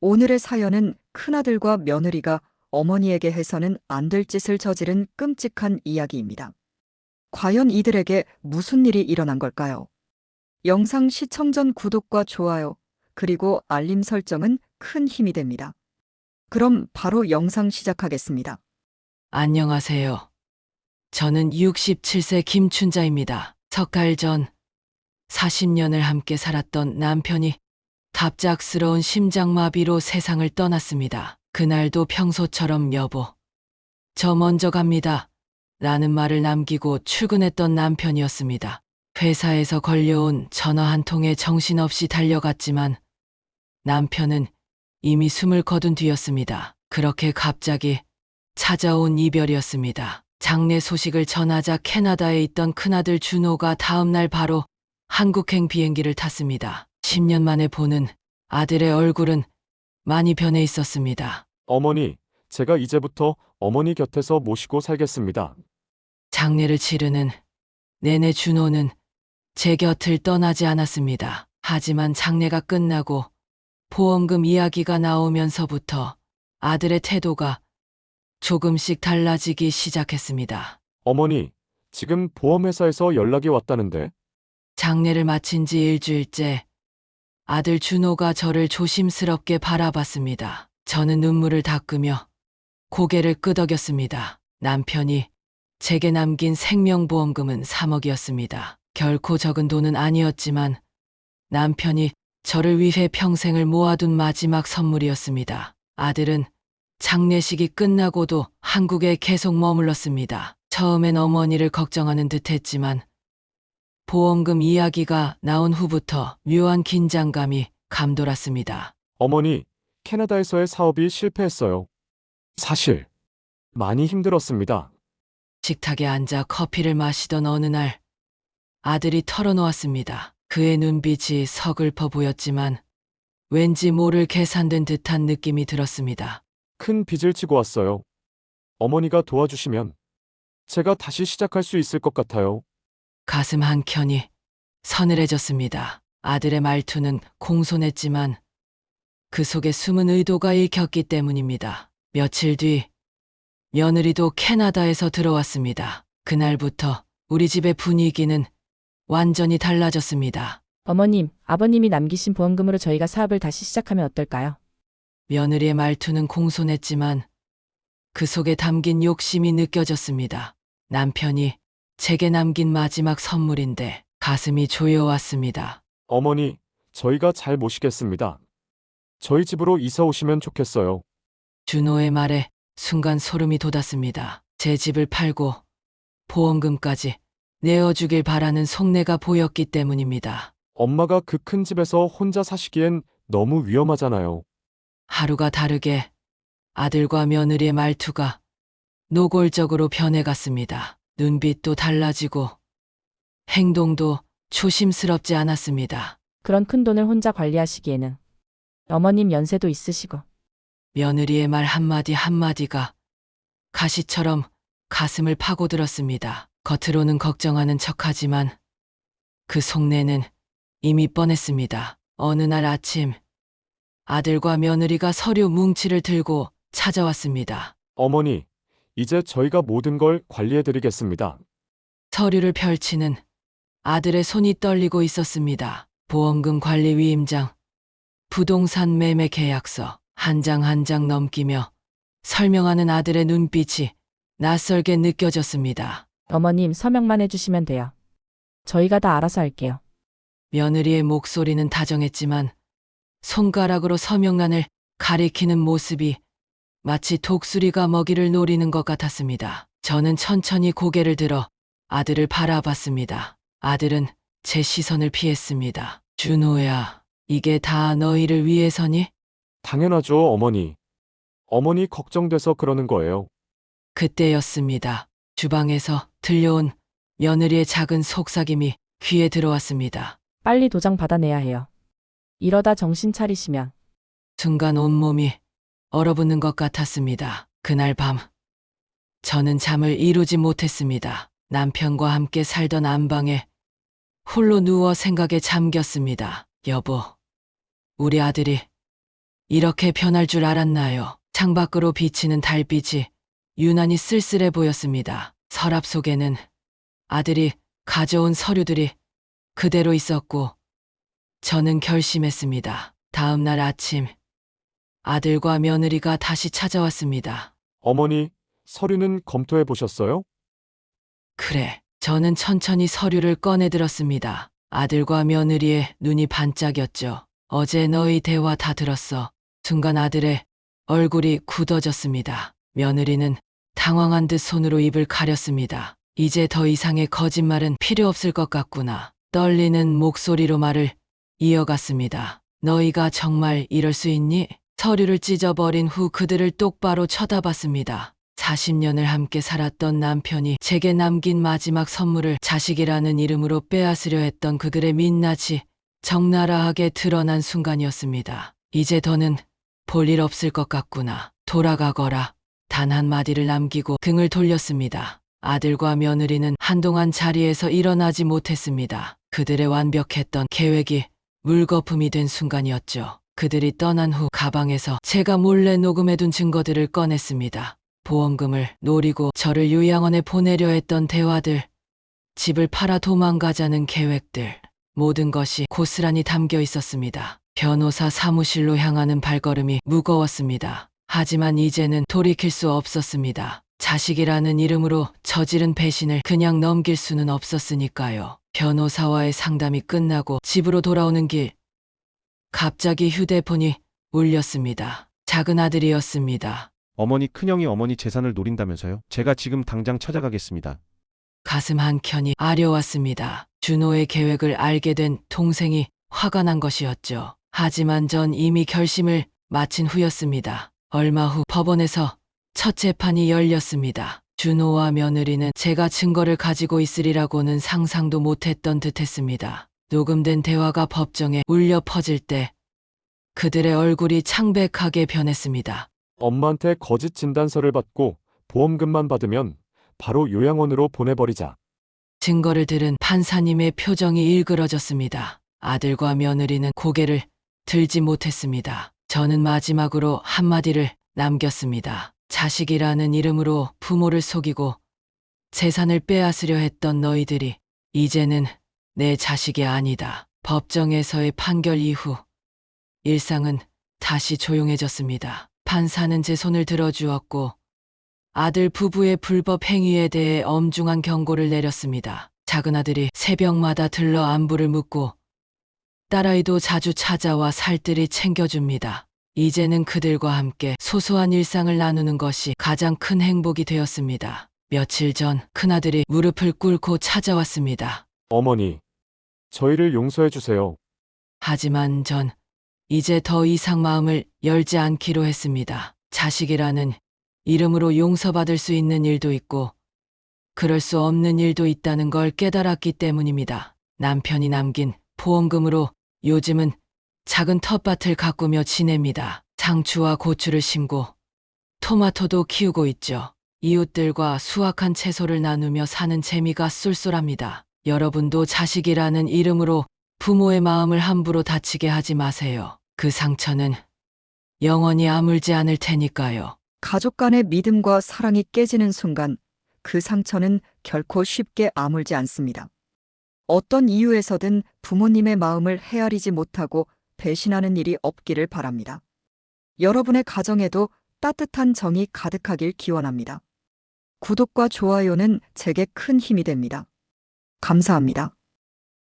오늘의 사연은 큰아들과 며느리가 어머니에게 해서는 안 될 짓을 저지른 끔찍한 이야기입니다. 과연 이들에게 무슨 일이 일어난 걸까요? 영상 시청 전 구독과 좋아요, 그리고 알림 설정은 큰 힘이 됩니다. 그럼 바로 영상 시작하겠습니다. 안녕하세요. 저는 67세 김춘자입니다. 석달전 40년을 함께 살았던 남편이 갑작스러운 심장마비로 세상을 떠났습니다. 그날도 평소처럼 여보, 저 먼저 갑니다. 라는 말을 남기고 출근했던 남편이었습니다. 회사에서 걸려온 전화 한 통에 정신없이 달려갔지만 남편은 이미 숨을 거둔 뒤였습니다. 그렇게 갑자기 찾아온 이별이었습니다. 장례 소식을 전하자 캐나다에 있던 큰아들 준호가 다음날 바로 한국행 비행기를 탔습니다. 10년 만에 보는 아들의 얼굴은 많이 변해 있었습니다. 어머니, 제가 이제부터 어머니 곁에서 모시고 살겠습니다. 장례를 치르는 내내 준호는 제 곁을 떠나지 않았습니다. 하지만 장례가 끝나고 보험금 이야기가 나오면서부터 아들의 태도가 조금씩 달라지기 시작했습니다. 어머니, 지금 보험회사에서 연락이 왔다는데 장례를 마친 지 일주일째 아들 준호가 저를 조심스럽게 바라봤습니다. 저는 눈물을 닦으며 고개를 끄덕였습니다. 남편이 제게 남긴 생명보험금은 3억이었습니다. 결코 적은 돈은 아니었지만 남편이 저를 위해 평생을 모아둔 마지막 선물이었습니다. 아들은 장례식이 끝나고도 한국에 계속 머물렀습니다. 처음엔 어머니를 걱정하는 듯 했지만 보험금 이야기가 나온 후부터 묘한 긴장감이 감돌았습니다. 어머니, 캐나다에서의 사업이 실패했어요. 사실 많이 힘들었습니다. 식탁에 앉아 커피를 마시던 어느 날 아들이 털어놓았습니다. 그의 눈빛이 서글퍼 보였지만 왠지 모를 계산된 듯한 느낌이 들었습니다. 큰 빚을 지고 왔어요. 어머니가 도와주시면 제가 다시 시작할 수 있을 것 같아요. 가슴 한켠이 서늘해졌습니다. 아들의 말투는 공손했지만 그 속에 숨은 의도가 읽혔기 때문입니다. 며칠 뒤 며느리도 캐나다에서 들어왔습니다. 그날부터 우리 집의 분위기는 완전히 달라졌습니다. 어머님, 아버님이 남기신 보험금으로 저희가 사업을 다시 시작하면 어떨까요? 며느리의 말투는 공손했지만 그 속에 담긴 욕심이 느껴졌습니다. 남편이 제게 남긴 마지막 선물인데 가슴이 조여왔습니다. 어머니, 저희가 잘 모시겠습니다. 저희 집으로 이사 오시면 좋겠어요. 준호의 말에 순간 소름이 돋았습니다. 제 집을 팔고 보험금까지 내어주길 바라는 속내가 보였기 때문입니다. 엄마가 그 큰 집에서 혼자 사시기엔 너무 위험하잖아요. 하루가 다르게 아들과 며느리의 말투가 노골적으로 변해갔습니다. 눈빛도 달라지고 행동도 조심스럽지 않았습니다. 그런 큰 돈을 혼자 관리하시기에는 어머님 연세도 있으시고 며느리의 말 한마디 한마디가 가시처럼 가슴을 파고들었습니다. 겉으로는 걱정하는 척하지만 그 속내는 이미 뻔했습니다. 어느 날 아침 아들과 며느리가 서류 뭉치를 들고 찾아왔습니다. 어머니, 이제 저희가 모든 걸 관리해드리겠습니다. 서류를 펼치는 아들의 손이 떨리고 있었습니다. 보험금 관리 위 임장, 부동산 매매 계약서 한 장 한 장 넘기며 설명하는 아들의 눈빛이 낯설게 느껴졌습니다. 어머님 서명만 해주시면 돼요. 저희가 다 알아서 할게요. 며느리의 목소리는 다정했지만 손가락으로 서명란을 가리키는 모습이 마치 독수리가 먹이를 노리는 것 같았습니다. 저는 천천히 고개를 들어 아들을 바라봤습니다. 아들은 제 시선을 피했습니다. 준호야, 이게 다 너희를 위해서니? 당연하죠, 어머니. 어머니 걱정돼서 그러는 거예요. 그때였습니다. 주방에서 들려온 며느리의 작은 속삭임이 귀에 들어왔습니다. 빨리 도장 받아내야 해요. 이러다 정신 차리시면 순간 온몸이 얼어붙는 것 같았습니다. 그날 밤, 저는 잠을 이루지 못했습니다. 남편과 함께 살던 안방에 홀로 누워 생각에 잠겼습니다. 여보, 우리 아들이 이렇게 변할 줄 알았나요? 창밖으로 비치는 달빛이 유난히 쓸쓸해 보였습니다. 서랍 속에는 아들이 가져온 서류들이 그대로 있었고, 저는 결심했습니다. 다음 날 아침, 아들과 며느리가 다시 찾아왔습니다. 어머니, 서류는 검토해 보셨어요? 그래, 저는 천천히 서류를 꺼내 들었습니다. 아들과 며느리의 눈이 반짝였죠. 어제 너희 대화 다 들었어. 순간 아들의 얼굴이 굳어졌습니다. 며느리는 당황한 듯 손으로 입을 가렸습니다. 이제 더 이상의 거짓말은 필요 없을 것 같구나. 떨리는 목소리로 말을 이어갔습니다. 너희가 정말 이럴 수 있니? 서류를 찢어버린 후 그들을 똑바로 쳐다봤습니다. 40년을 함께 살았던 남편이 제게 남긴 마지막 선물을 자식이라는 이름으로 빼앗으려 했던 그들의 민낯이 적나라하게 드러난 순간이었습니다. 이제 더는 볼 일 없을 것 같구나. 돌아가거라. 단 한마디를 남기고 등을 돌렸습니다. 아들과 며느리는 한동안 자리에서 일어나지 못했습니다. 그들의 완벽했던 계획이 물거품이 된 순간이었죠. 그들이 떠난 후 가방에서 제가 몰래 녹음해둔 증거들을 꺼냈습니다. 보험금을 노리고 저를 요양원에 보내려 했던 대화들, 집을 팔아 도망가자는 계획들, 모든 것이 고스란히 담겨 있었습니다. 변호사 사무실로 향하는 발걸음이 무거웠습니다. 하지만 이제는 돌이킬 수 없었습니다. 자식이라는 이름으로 저지른 배신을 그냥 넘길 수는 없었으니까요. 변호사와의 상담이 끝나고 집으로 돌아오는 길, 갑자기 휴대폰이 울렸습니다. 작은 아들이었습니다. 어머니 큰형이 어머니 재산을 노린다면서요? 제가 지금 당장 찾아가겠습니다. 가슴 한켠이 아려왔습니다. 준호의 계획을 알게 된 동생이 화가 난 것이었죠. 하지만 전 이미 결심을 마친 후였습니다. 얼마 후 법원에서 첫 재판이 열렸습니다. 준호와 며느리는 제가 증거를 가지고 있으리라고는 상상도 못했던 듯 했습니다. 녹음된 대화가 법정에 울려 퍼질 때 그들의 얼굴이 창백하게 변했습니다. 엄마한테 거짓 진단서를 받고 보험금만 받으면 바로 요양원으로 보내버리자. 증거를 들은 판사님의 표정이 일그러졌습니다. 아들과 며느리는 고개를 들지 못했습니다. 저는 마지막으로 한마디를 남겼습니다. 자식이라는 이름으로 부모를 속이고 재산을 빼앗으려 했던 너희들이 이제는 내 자식이 아니다. 법정에서의 판결 이후 일상은 다시 조용해졌습니다. 판사는 제 손을 들어주었고 아들 부부의 불법 행위에 대해 엄중한 경고를 내렸습니다. 작은 아들이 새벽마다 들러 안부를 묻고 딸아이도 자주 찾아와 살뜰히 챙겨줍니다. 이제는 그들과 함께 소소한 일상을 나누는 것이 가장 큰 행복이 되었습니다. 며칠 전 큰아들이 무릎을 꿇고 찾아왔습니다. 어머니, 저희를 용서해 주세요. 하지만 전 이제 더 이상 마음을 열지 않기로 했습니다. 자식이라는 이름으로 용서받을 수 있는 일도 있고, 그럴 수 없는 일도 있다는 걸 깨달았기 때문입니다. 남편이 남긴 보험금으로 요즘은 작은 텃밭을 가꾸며 지냅니다. 상추와 고추를 심고, 토마토도 키우고 있죠. 이웃들과 수확한 채소를 나누며 사는 재미가 쏠쏠합니다. 여러분도 자식이라는 이름으로 부모의 마음을 함부로 다치게 하지 마세요. 그 상처는 영원히 아물지 않을 테니까요. 가족 간의 믿음과 사랑이 깨지는 순간 그 상처는 결코 쉽게 아물지 않습니다. 어떤 이유에서든 부모님의 마음을 헤아리지 못하고 배신하는 일이 없기를 바랍니다. 여러분의 가정에도 따뜻한 정이 가득하길 기원합니다. 구독과 좋아요는 제게 큰 힘이 됩니다. 감사합니다.